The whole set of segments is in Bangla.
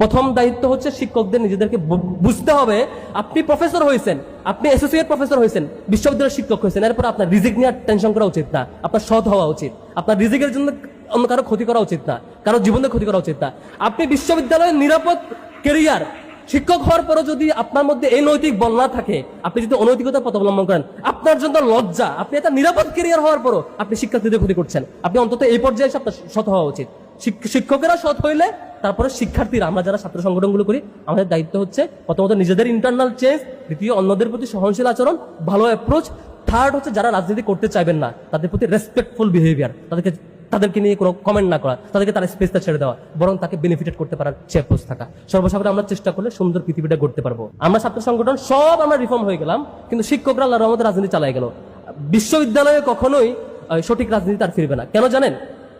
প্রথম দায়িত্ব হচ্ছে শিক্ষকদের নিজেদেরকে বুঝতে হবে, আপনি প্রফেসর হয়েছেন, আপনি অ্যাসোসিয়েট প্রফেসর হয়েছেন, বিশ্ববিদ্যালয়ের শিক্ষক হয়েছেন, এরপর আপনার রিজিক নিয়ে টেনশন করা উচিত না, আপনার সৎ হওয়া উচিত, আপনার রিজিকের জন্য অন্য কারও ক্ষতি করা উচিত না, কারও জীবনের ক্ষতি করা উচিত না। আপনি বিশ্ববিদ্যালয়ের নিরাপদ কেরিয়ার শিক্ষক হওয়ার পরও যদি আপনার মধ্যে এই নৈতিক বল না থাকে, আপনি যদি অনৈতিকতার পথ অবলম্বন করেন, আপনার জন্য লজ্জা, আপনি একটা নিরাপদ কেরিয়ার হওয়ার পরও আপনি শিক্ষার্থীদের ক্ষতি করছেন, আপনি অন্তত এই পর্যায়ে আপনার সৎ হওয়া উচিত। শিক্ষকেরা সৎ হইলে তারপরে শিক্ষার্থীরা, আমরা যারা ছাত্র সংগঠনগুলো করি, আমাদের দায়িত্ব হচ্ছে প্রথমত নিজেদের ইন্টারনাল চেঞ্জ দ্বিতীয় অন্যদের প্রতি সহনশীল আচরণ, ভালো অ্যাপ্রোচ থার্ড হচ্ছে যারা রাজনীতি করতে চাইবেন না, তাদের প্রতি রেসপেক্টফুল বিহেভিয়ার তাদেরকে তাদেরকে নিয়ে কোনো কমেন্ট না করা, তাদেরকে তার স্পেসটা ছেড়ে দেওয়া, বরং তাকে বেনিফিটেড করতে পারার সে অ্যাপ্রোচ থাকা। সর্বসাধারণ আমরা চেষ্টা করলে সুন্দর পৃথিবীটা গড়তে পারব। আমরা ছাত্র সংগঠন, সব আমরা রিফর্ম হয়ে গেলাম, কিন্তু শিক্ষকরা আল্লাহ রহমতে রাজনীতি চালাই গেল। বিশ্ববিদ্যালয়ে কখনোই সঠিক রাজনীতি তার ফিরবে না। কেন জানেন?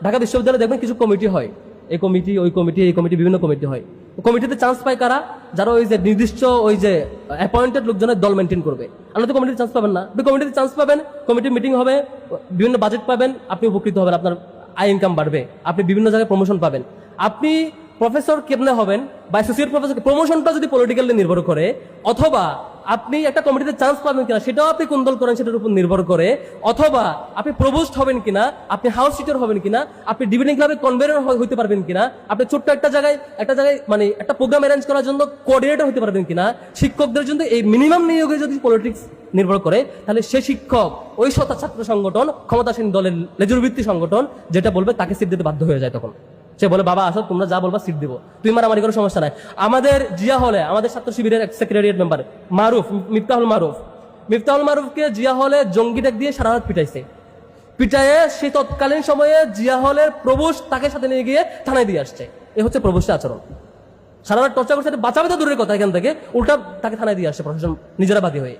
ঢাকা বিশ্ববিদ্যালয়ে দেখবেন কিছু কমিটি হয়। এই কমিটি, ওই কমিটি, এই কমিটি বিভিন্ন কমিটি হয়। কমিটিতে চান্স পায় কারা? যারা ওই যে নির্দিষ্ট ওই যে অ্যাপয়েন্টেড লোকজনের দল মেনটেন করবে। আপনি তো কমিটিতে চান্স পাবেন না। কমিটিতে চান্স পাবেন, কমিটির মিটিং হবে, বিভিন্ন বাজেট পাবেন, আপনি উপকৃত হবেন, আপনার আয় ইনকাম বাড়বে, আপনি বিভিন্ন জায়গায় প্রমোশন পাবেন। আপনি প্রফেসর কেমনে হবেন বা অ্যাসোসিয়েট প্রফেসর প্রমোশনটা যদি পলিটিক্যালি নির্ভর করে, অথবা আপনি একটা কমিটিতে চান্স পাবেন কিনা, সেটাও আপনি কোন দল করেন, সেটার উপর নির্ভর করে। অথবা আপনি প্রবোস্ট হবেন কিনা, আপনি হাউস সিটার হবেন কিনা, আপনি ডিবেটিং ক্লাবে কনভেনার হইতে পারবেন কিনা, আপনি ছোট্ট একটা জায়গায় একটা জায়গায় মানে একটা প্রোগ্রাম অ্যারেঞ্জ করার জন্য কোঅর্ডিনেটর হতে পারবেন কিনা, শিক্ষকদের জন্য এই মিনিমাম নিয়োগে যদি পলিটিক্স নির্ভর করে, তাহলে সে শিক্ষক, ওই শত ছাত্র সংগঠন, ক্ষমতাসীন দলের লেজুর ভিত্তি সংগঠন, যেটা বলবে তাকে সিট দিতে বাধ্য হয়ে যায় তখন। সে বলে, বাবা, আসো, তোমরা যা বলবা সিট দিব। তুই মারামারি কোনো সমস্যা নাই। আমাদের জিয়া হলে, আমাদের ছাত্র শিবিরের এক সেক্রেটারিয়েট মেম্বার মারুফ, মিফতাহুল মারুফ। মিফতাহুল মারুফকে জিয়া হলে জঙ্গি ডাক দিয়ে সারা রাত পিটাইছে। পিটায়ে সে তৎকালীন সময়ে জিয়া হলের প্রবোস তাকে সাথে নিয়ে গিয়ে থানায় দিয়ে আসছে। এ হচ্ছে প্রবোসের আচরণ। সারা রাত টর্চা করছে, বাঁচাবে তো দূরের কথা এখান থেকে। উল্টা তাকে থানায় দিয়ে আসছে প্রশাসন নিজেরা বাদী হয়ে।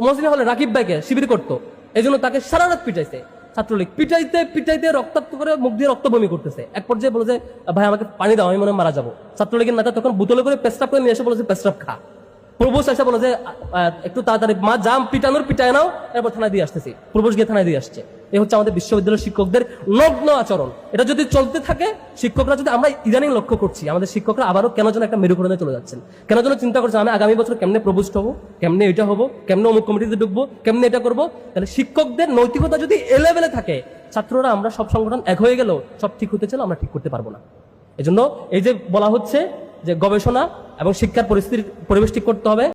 মসলিম হলে রাকিব ভাইকে শিবির করতো। এই তাকে সারা রাত পিটাইছে। ছাত্রলীগ পিটাইতে পিটাইতে রক্তাক্ত করে মুখ দিয়ে রক্ত বমি করতেছে। এক পর্যায়ে বলে যে, ভাই, আমাকে পানি দাও, আমি মনে মারা যাব। ছাত্রলীগের নেতা তখন বোতলে করে পেস্টাপ করে নিয়ে এসে বলেছে পেস্টাপ খা। প্রবোস এসে বলে যে একটু তাড়াতাড়ি, মা জাম পিটানোর, পিটায় নাও। এরপর থানায় দিয়ে আসতেছি। প্রবোস গিয়ে থানায় দিয়ে আসছে। এই হচ্ছে আমাদের বিশ্ববিদ্যালয়ের শিক্ষকদের নগ্ন আচরণ। এটা যদি চলতে থাকে, শিক্ষকরা যদি আমরা ইদানিং লক্ষ্য করছি, আমাদের শিক্ষকরা আবারও কেন যেন একটা মেরুকরণে চলে যাচ্ছেন। কেন যেন চিন্তা করছে আমি আগামী বছর কেমনে প্রবোস্ট হব, কেমনে এটা হব, কেমনে অমুক কমিটিতে ঢুকবো, কেমনে এটা করব? তাহলে শিক্ষকদের নৈতিকতা যদি এলেভেলে থাকে, ছাত্ররা আমরা সব সংগঠন এক হয়ে গেলেও সব ঠিক হতে চাইলে আমরা ঠিক করতে পারব না। এজন্য এই যে বলা হচ্ছে যে গবেষণা এবং শিক্ষার পরিস্থিতির পরিবেশ করতে হবে।